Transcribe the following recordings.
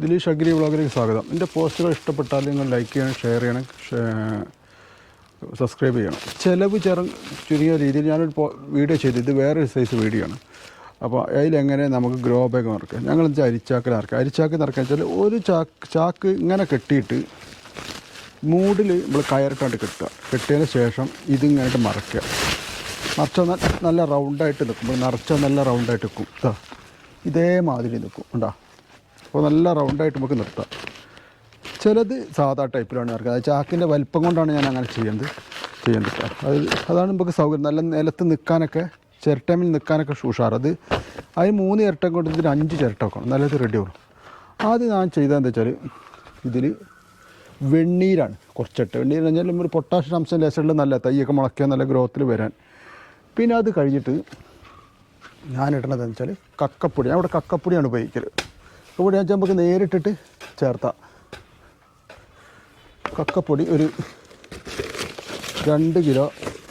Dileesh agri വ്ളോഗിലേക്ക് സ്വാഗതം. എന്റെ പോസ്റ്റുകൾ ഇഷ്ടപ്പെട്ടാൽ നിങ്ങൾ ലൈക്ക് ചെയ്യണം ഷെയർ ചെയ്യണം സബ്സ്ക്രൈബ് ചെയ്യണം. ചിലവ് ചെറു ചുരുങ്ങിയ രീതിയിൽ ഞാനൊരു വീഡിയോ ചെയ്തു. ഇത് വേറൊരു സൈസ് വീഡിയോ ആണ്. അപ്പോൾ അതിലെങ്ങനെ നമുക്ക് ഗ്രോ ബാഗ് നിറക്കുക ഞങ്ങൾ വെച്ചാൽ അരിച്ചാക്കിൽ നിറക്കുക അരിച്ചാക്കി നിറക്കുക വെച്ചാൽ ഒരു ചാക്ക് ചാക്ക് ഇങ്ങനെ കെട്ടിയിട്ട് മൂടിൽ നമ്മൾ കയറിട്ടാണ്ട് കെട്ടുക. കെട്ടിയതിന് ശേഷം ഇതിങ്ങനെ മറക്കുക. മറച്ചാൽ നല്ല റൗണ്ടായിട്ട് നിൽക്കും. നിറച്ചാൽ നല്ല റൗണ്ടായിട്ട് നിൽക്കും. ഇതാ ഇതേമാതിരി നിൽക്കും. ഉണ്ടാ അപ്പോൾ നല്ല റൗണ്ടായിട്ട് നമുക്ക് നിർത്താം. ചിലത് സാധാ ടൈപ്പിലാണ് ഇറക്കുക അത് ചാക്കിന്റെ വലിപ്പം കൊണ്ടാണ് ഞാൻ അങ്ങനെ ചെയ്യുന്നത് ചെയ്യുന്നത് അത് അതാണ് നമുക്ക് സൗകര്യം. നല്ല നിലത്ത് നിൽക്കാനൊക്കെ ചിരട്ടമിൽ നിൽക്കാനൊക്കെ ഉഷാർ അത് അതിന് മൂന്ന് ചിരട്ടം കൊണ്ട് ഇതിന് അഞ്ച് ചിരട്ട വെക്കണം നല്ലത് റെഡി ആവും ആദ്യം ഞാൻ ചെയ്തതെന്താ വെച്ചാൽ ഇതിൽ വെണ്ണീരാണ്. കുറച്ചിട്ട് വെണ്ണീർ എന്ന് പറഞ്ഞാൽ ഒരു പൊട്ടാഷ്യം അംശം ലേശമുള്ള നല്ല തൈയൊക്കെ മുളയ്ക്കാൻ നല്ല ഗ്രോത്തിൽ വരാൻ. പിന്നെ അത് കഴിഞ്ഞിട്ട് ഞാൻ ഇടണത് വെച്ചാൽ കക്കപ്പൊടി. ഞാൻ ഇവിടെ കക്കപ്പൊടിയാണ് ഉപയോഗിക്കൽ കക്കപ്പൊടി വെച്ചാൽ നമുക്ക് നേരിട്ടിട്ട് ചേർത്താം. കക്കപ്പൊടി ഒരു രണ്ട് കിലോ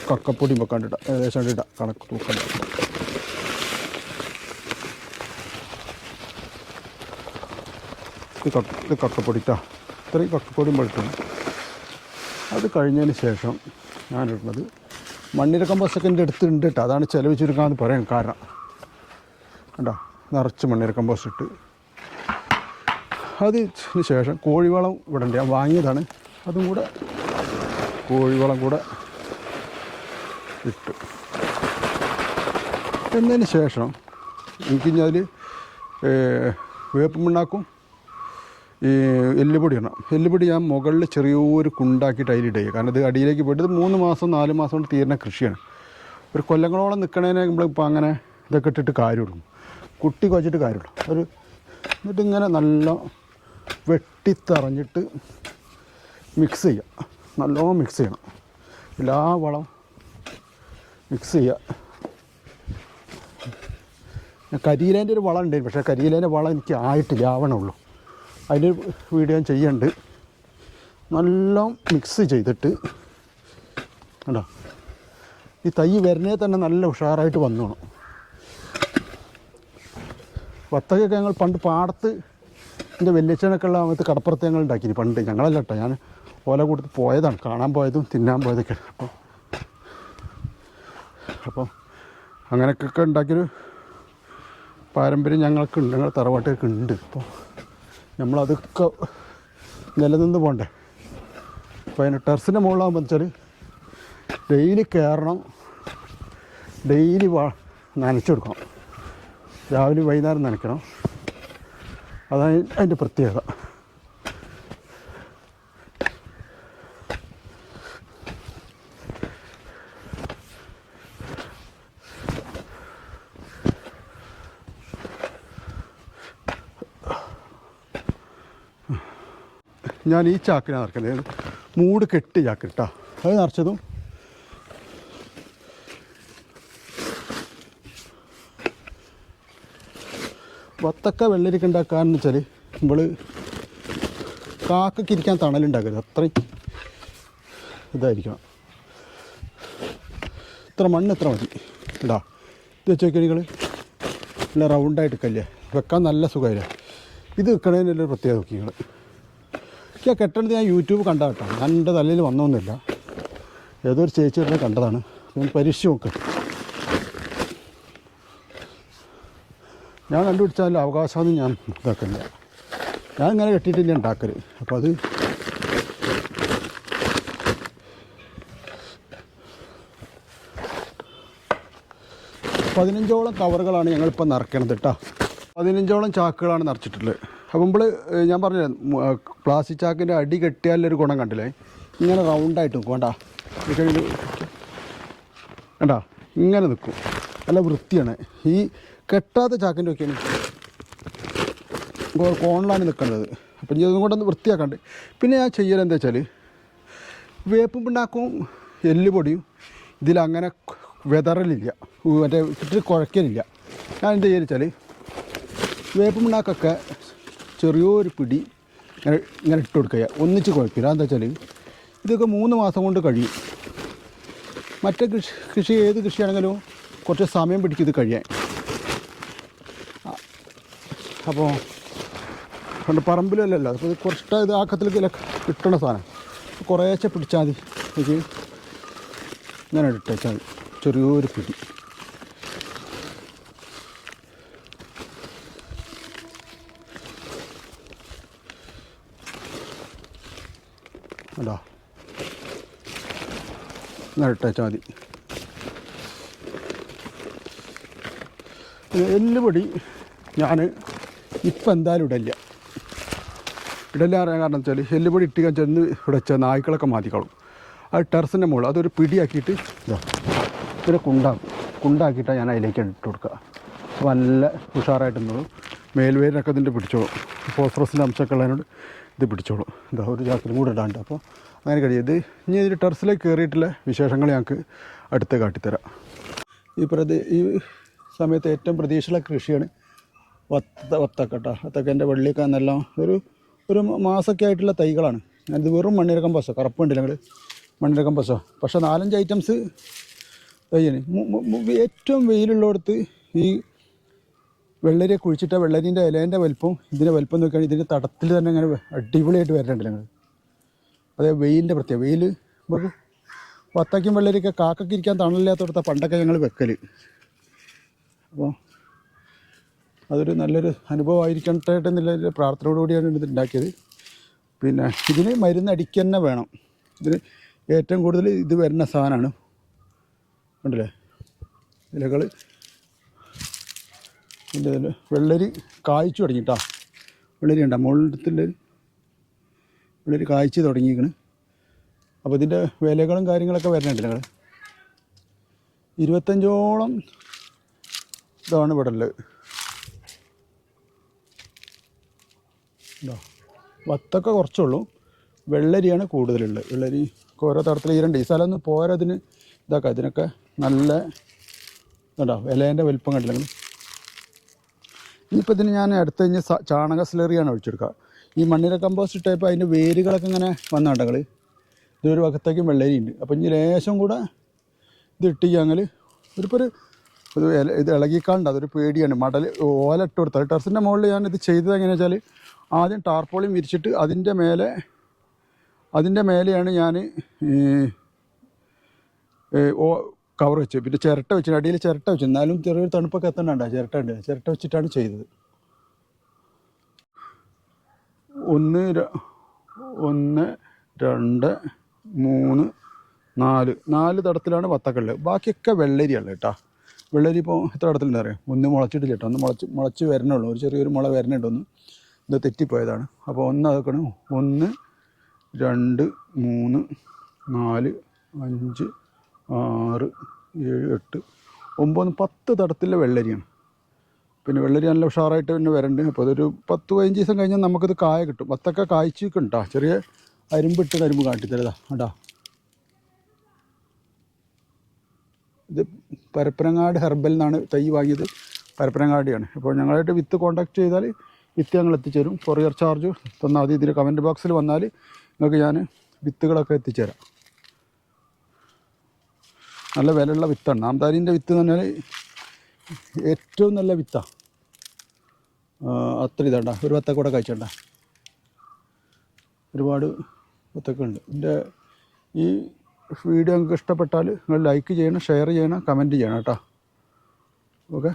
കക്കപ്പൊടി വെക്കാണ്ടിട്ട ഏകദേശം ഇടാം കണക്ക് തൂക്കണ്ട ഇത് കക്ക ഇത് കക്കപ്പൊടി ഇട്ടാ ഇത്രയും കക്കപ്പൊടി വെട്ടണം അത് കഴിഞ്ഞതിന് ശേഷം ഞാനിടുന്നത് മണ്ണിര കമ്പോസ്റ്റൊക്കെ എന്റെ അടുത്തുണ്ട് കേട്ടോ അതാണ് ചിലവ് ചുരുക്കാമെന്ന് പറയാൻ കാരണം. കണ്ടോ? നിറച്ച് മണ്ണിര കമ്പോസ്റ്റ് ഇട്ട് അതിന് ശേഷം കോഴിവളം ഇവിടെ ഞാൻ വാങ്ങിയതാണ്. അതും കൂടെ കോഴിവളം കൂടെ ഇട്ടു. എന്നതിന് ശേഷം എനിക്ക് ഞാൻ അതിൽ വേപ്പ് മണ്ണാക്കും ഈ എല്ലുപൊടി ഇടണം എല്ലുപൊടി ഞാൻ മുകളിൽ ചെറിയൊരു കുണ്ടാക്കിയിട്ട് അതിലിടുക കാരണം ഇത് അടിയിലേക്ക് പോയിട്ട് ഇത് മൂന്ന് മാസം നാല് മാസം കൊണ്ട് തീരുന്ന കൃഷിയാണ്. ഒരു കൊല്ലങ്ങളോളം നിൽക്കണേനെ നമ്മളിപ്പോൾ അങ്ങനെ ഇതൊക്കെ ഇട്ടിട്ട് കാര്യമുള്ളൂ. കുട്ടി കുഴച്ചിട്ട് കാര്യമുള്ളൂ. ഒരു എന്നിട്ട് ഇങ്ങനെ നല്ല വെട്ടിത്തറഞ്ഞിട്ട് മിക്സ് ചെയ്യുക നല്ലോണം മിക്സ് ചെയ്യണം. എല്ലാ വളം മിക്സ് ചെയ്യുക കരിയിലേന്റെ ഒരു വളം ഉണ്ടായിരുന്നു. പക്ഷേ കരിയിലേന്റെ വളം എനിക്ക് ആയിട്ടില്ല ആവണുള്ളൂ അതിന്റെ വീഡിയോ ഞാൻ ചെയ്യുന്നുണ്ട്. നല്ല മിക്സ് ചെയ്തിട്ട് കണ്ടോ? ഈ തൈ വരുന്നേ തന്നെ നല്ല ഉഷാറായിട്ട് വന്നോണം. വത്തക്കൊക്കെ ഞങ്ങൾ പണ്ട് പാടത്ത് എന്റെ വെല്ലിച്ചനൊക്കെ ഉള്ള കടപ്പുറത്ത് ഞങ്ങൾ ഉണ്ടാക്കി പണ്ട്. ഞങ്ങളല്ല കേട്ടോ ഞാൻ ഓല കൊടുത്ത് പോയതാണ്. കാണാൻ പോയതും തിന്നാൻ പോയതൊക്കെ. അപ്പം അപ്പോൾ അങ്ങനെയൊക്കെ ഉണ്ടാക്കിയൊരു പാരമ്പര്യം ഞങ്ങൾക്കുണ്ട്. ഞങ്ങൾ തറവാട്ടൊക്കെ ഉണ്ട് അപ്പോൾ നമ്മളതൊക്കെ നിലനിന്ന് പോകണ്ടേ അപ്പോൾ അതിന് ടെറസിന്റെ മുകളിലാകുമ്പോൾ വെച്ചാൽ ഡെയിലി കയറണം. ഡെയിലി വാ നനച്ചു കൊടുക്കണം. രാവിലെ വൈകുന്നേരം നനയ്ക്കണം. അതാണ് അതിന്റെ പ്രത്യേകത. ഞാൻ ഈ ചാക്കിനെ നിറക്കുന്നത് മൂട് കെട്ടി ചാക്കിട്ടാ. കേട്ടോ അത് നിറച്ചതും വത്തക്ക വെള്ളരിക്ക ഉണ്ടാക്കാന്ന് വെച്ചാൽ നമ്മൾ കാക്കയ്ക്ക് ഇരിക്കാൻ തണലുണ്ടാക്കരുത്. അത്രയും ഇതായിരിക്കണം. ഇത്ര മണ്ണ് ഇത്ര മതി. ഇടാ ഇത് വെച്ച് നോക്കിയാൽ നിങ്ങൾ നല്ല റൗണ്ടായിട്ട് കല്ലേ വെക്കാൻ നല്ല സുഖമില്ല ഇത് വെക്കണതിന് ഒരു പ്രത്യേകത നോക്കി നിങ്ങൾ എനിക്ക് കെട്ടണത് ഞാൻ യൂട്യൂബ് കണ്ട കേട്ടോ. ഞാൻ എന്റെ തലയിൽ വന്നൊന്നുമില്ല. ഏതോ ഒരു ചേച്ചി ഉടനെ കണ്ടതാണ്. ഞാൻ പരീക്ഷിച്ച് ഞാൻ കണ്ടുപിടിച്ചാലും അവകാശമൊന്നും ഞാൻ ഇതാക്കില്ല ഞാൻ ഇങ്ങനെ കെട്ടിയിട്ടില്ല ഉണ്ടാക്കൽ അപ്പോൾ അത് പതിനഞ്ചോളം കവറുകളാണ് ഞങ്ങളിപ്പോൾ നിറയ്ക്കണത് കേട്ടോ പതിനഞ്ചോളം ചാക്കുകളാണ് നിറച്ചിട്ടുള്ളത്. അപ്പം നമ്മൾ ഞാൻ പറഞ്ഞില്ലേ പ്ലാസ്റ്റിക് ചാക്കിന്റെ അടി കെട്ടിയാലൊരു ഗുണം കണ്ടില്ലേ? ഇങ്ങനെ റൗണ്ടായിട്ട് നിൽക്കും വേണ്ട കണ്ടാ? ഇങ്ങനെ നിൽക്കും നല്ല വൃത്തിയാണ്. ഈ കെട്ടാത്ത ചാക്കിന്റെ ഒക്കെയാണ്. കോണിലാണ് നിൽക്കേണ്ടത് അപ്പം ഇനി അതും കൊണ്ടൊന്ന് വൃത്തിയാക്കാണ്ട്. പിന്നെ ഞാൻ ചെയ്യൽ എന്താ വെച്ചാൽ വേപ്പും പിണ്ണാക്കും എല്ലുപൊടിയും ഇതിലങ്ങനെ വെതറലില്ല. മറ്റേ ഇട്ടിട്ട് കുഴക്കലില്ല. ഞാൻ എന്താ വെച്ചാൽ വേപ്പും പിണ്ണാക്കൊക്കെ ചെറിയൊരു പിടി ഇങ്ങനെ ഇങ്ങനെ ഇട്ട് കൊടുക്കുക. ഒന്നിച്ച് കുഴക്കില്ല. എന്താ വെച്ചാൽ ഇതൊക്കെ മൂന്ന് മാസം കൊണ്ട് കഴിയും. മറ്റേ കൃഷി കൃഷി ഏത് കൃഷിയാണെങ്കിലും കുറച്ച് സമയം പിടിക്കും ഇത് കഴിയാൻ. അപ്പോൾ കണ്ട് പറമ്പിലല്ലല്ലോ അപ്പോൾ ഇത് കുറച്ച് ഇത് ആക്കത്തിലേക്ക് കിട്ടണ സാധനം. കുറേശ്ശെ പിടിച്ചാൽ മതി. എനിക്ക് ഇങ്ങനെ ഇട്ടേച്ചാൽ മതി. ചെറിയൊരു പിടി അല്ലോ ഇങ്ങനെ ഇട്ടേച്ചാൽ മതി. എല്ലുപൊടി ഞാൻ ഇപ്പം എന്തായാലും ഇടല്ല. ഇടല്ല പറയാൻ കാരണം വെച്ചാൽ എല്ലുപൊടി ഇട്ട് ചെന്ന് ഇവിടെ നായ്ക്കളൊക്കെ മാറ്റിക്കോളും. അത് ടെറസിന്റെ മുകളിൽ അതൊരു പിടിയാക്കിയിട്ട് ഇതാ ഇതൊരു കുണ്ടാക്കും കുണ്ടാക്കിയിട്ടാണ് ഞാൻ അതിലേക്ക് ഇട്ട് കൊടുക്കുക. നല്ല ഉഷാറായിട്ട് നിന്നോളും മേൽവേരൊക്കെ ഇതിന്റെ പിടിച്ചോളും. ഫോസ്ഫറസിന്റെ അംശമൊക്കെ ഉള്ളതിനോട് ഇത് പിടിച്ചോളും. ഇതാ ഒരു ചാക്കിലും കൂടെ ഇടാണ്ട്. അപ്പോൾ അങ്ങനെ കഴിയും. ഇത് ഇനി ഇതിൽ ടെറസിലേക്ക് കയറിയിട്ടുള്ള വിശേഷങ്ങൾ ഞങ്ങൾക്ക് അടുത്ത് കാട്ടിത്തരാം. ഈ പ്രതി ഈ സമയത്ത് ഏറ്റവും പ്രതീക്ഷയുള്ള കൃഷിയാണ് വത്ത വത്തക്കട്ട വത്തക്കന്റെ വെള്ളിയൊക്കെ നല്ല ഒരു ഒരു മാസമൊക്കെ ആയിട്ടുള്ള തൈകളാണ്. ഞാനിത് വെറും മണ്ണിരക്കം പസ കറുപ്പുണ്ടല്ലോ ഞങ്ങൾ മണ്ണിരക്കം കമ്പോസോ പക്ഷേ നാലഞ്ച് ഐറ്റംസ് മു- ഏറ്റവും വെയിലുള്ളിടത്ത് ഈ വെള്ളരിയെ കുഴിച്ചിട്ട വെള്ളരീന്റെ ഇലേന്റെ വലിപ്പം ഇതിന്റെ വലിപ്പം നോക്കുകയാണെങ്കിൽ ഇതിന്റെ തടത്തിൽ തന്നെ ഇങ്ങനെ അടിപൊളിയായിട്ട് വരണ്ടല്ലോ ഞങ്ങൾ അതേ വെയിലിന്റെ പ്രത്യേകം വെയിൽ നമുക്ക് വത്തക്കും വെള്ളരിയൊക്കെ കാക്കയ്ക്ക് ഇരിക്കാൻ തണലില്ലാത്തടത്ത പണ്ടൊക്കെ ഞങ്ങൾ വെക്കൽ അപ്പോൾ അതൊരു നല്ലൊരു അനുഭവമായിരിക്കട്ടെ എന്നുള്ള പ്രാർത്ഥനയോടുകൂടിയാണ് ഇത് ഉണ്ടാക്കിയത്. പിന്നെ ഇതിന് മരുന്ന് അടിക്കുക തന്നെ വേണം. ഇതിന് ഏറ്റവും കൂടുതൽ ഇത് വരുന്ന സാധനമാണ്. ഉണ്ടല്ലേ? ഇലകൾ ഇതിന്റെ വെള്ളരി കായ്ച്ചു തുടങ്ങിട്ടാ വെള്ളരി ഉണ്ടോ? മുകളിലത്തിന്റെ വെള്ളരി കായ്ച്ച് തുടങ്ങിയിരിക്കണ്. അപ്പോൾ ഇതിന്റെ വിലകളും കാര്യങ്ങളൊക്കെ വരുന്നുണ്ട് ഞങ്ങൾ ഇരുപത്തഞ്ചോളം ഇതാണ് ഇവിടെ ഉള്ളത്. ഇതാ വത്തൊക്കെ കുറച്ചുള്ളൂ. വെള്ളരിയാണ് കൂടുതലുള്ളത്. വെള്ളരി ഓരോ തരത്തിൽ ഈ രണ്ട് ഈ സ്ഥലം ഒന്ന് പോരതിന് ഇതാക്കാം. ഇതിനൊക്കെ നല്ല ഇതുണ്ടോ? വിലേന്റെ വലിപ്പം കണ്ടില്ലെങ്കിൽ ഇനിയിപ്പോൾ ഇതിന് ഞാൻ അടുത്ത് കഴിഞ്ഞ് ചാണക സ്ലറിയാണ് ഒഴിച്ചെടുക്കുക ഈ മണ്ണിര കമ്പോസ്റ്റ് ഇട്ടപ്പോൾ അതിന്റെ വേരുകളൊക്കെ ഇങ്ങനെ വന്നുണ്ടെങ്കിൽ ഇതൊരു ഭാഗത്തേക്കും വെള്ളരി ഉണ്ട്. അപ്പോൾ ഇനി ലേശം കൂടെ ഇത് ഇട്ടിക്കാങ്കിൽ ഒരിപ്പോൾ ഒരു ഇത് ഇളകിക്കാണ്ട് അതൊരു പേടിയാണ്. മടൽ ഓല ഇട്ട് കൊടുത്താൽ ടെറസിന്റെ മുകളിൽ ഞാൻ ഇത് ചെയ്തത് എങ്ങനെയാണെന്ന് വെച്ചാൽ ആദ്യം ടാർപോളിയും വിരിച്ചിട്ട് അതിന്റെ മേലെ അതിന്റെ മേലെയാണ് ഞാൻ ഓ കവർ വെച്ച് പിന്നെ ചിരട്ട വെച്ച് അടിയിൽ ചിരട്ട വെച്ച്. എന്നാലും ചെറിയൊരു തണുപ്പൊക്കെ എത്തണ്ട ചിരട്ട ഉണ്ട് ചിരട്ട വെച്ചിട്ടാണ് ചെയ്തത്. ഒന്ന് ഒന്ന് രണ്ട് മൂന്ന് നാല്. നാല് തടത്തിലാണ് വത്തക്കള്ള്. ബാക്കിയൊക്കെ വെള്ളരിയുള്ളത് കേട്ടോ വെള്ളരി ഇപ്പോൾ എത്ര തടത്തിലുണ്ട് അറിയാം? ഒന്ന് മുളച്ചിട്ടില്ല കേട്ടോ ഒന്ന് മുളച്ച് മുളച്ച് വരണുള്ളൂ ഒരു ചെറിയൊരു മുള വരണുണ്ട് ഒന്ന് ഇത് തെറ്റിപ്പോയതാണ്. അപ്പോൾ ഒന്ന് അതൊക്കെ ഒന്ന് രണ്ട് മൂന്ന് നാല് അഞ്ച് ആറ് ഏഴ് എട്ട് ഒമ്പത് പത്ത് തടത്തിലെ വെള്ളരിയാണ്. പിന്നെ വെള്ളരി നല്ല ഉഷാറായിട്ട് പിന്നെ വരണ്ട്. അപ്പോൾ അതൊരു പത്ത് പതിനഞ്ച് ദിവസം കഴിഞ്ഞാൽ നമുക്കിത് കായ കിട്ടും. പത്തൊക്കെ കായ്ച്ചൊക്കെ ഉണ്ടാ ചെറിയ അരുമ്പിട്ട് കരിമ്പ് കാട്ടിത്തരതാ. അടാ ഇത് പരപ്പനങ്ങാട് ഹെർബൽ എന്നാണ് തൈ വാങ്ങിയത്. പരപ്പനങ്ങാടിയാണ്. അപ്പോൾ ഞങ്ങളായിട്ട് വിത്ത് കോണ്ടാക്ട് ചെയ്താൽ വിത്ത് ഞങ്ങൾ എത്തിച്ചേരും കൊറിയർ ചാർജ് തന്നാൽ മതി. ഇതിൽ കമന്റ് ബോക്സിൽ വന്നാൽ നിങ്ങൾക്ക് ഞാൻ വിത്തുകളൊക്കെ എത്തിച്ചേരാം. നല്ല വിലയുള്ള വിത്താണ്. നാംതാരിന്റെ വിത്ത് എന്ന് പറഞ്ഞാൽ ഏറ്റവും നല്ല വിത്താണ് അത്ര ഇതാണ്ട. ഒരു വത്തക്ക കൂടെ കഴിച്ചണ്ട. ഒരുപാട് വത്തക്കുണ്ട് എന്റെ ഈ വീഡിയോ നിങ്ങൾക്ക് ഇഷ്ടപ്പെട്ടാൽ നിങ്ങൾ ലൈക്ക് ചെയ്യണം ഷെയർ ചെയ്യണം കമന്റ് ചെയ്യണം കേട്ടോ. ഓക്കെ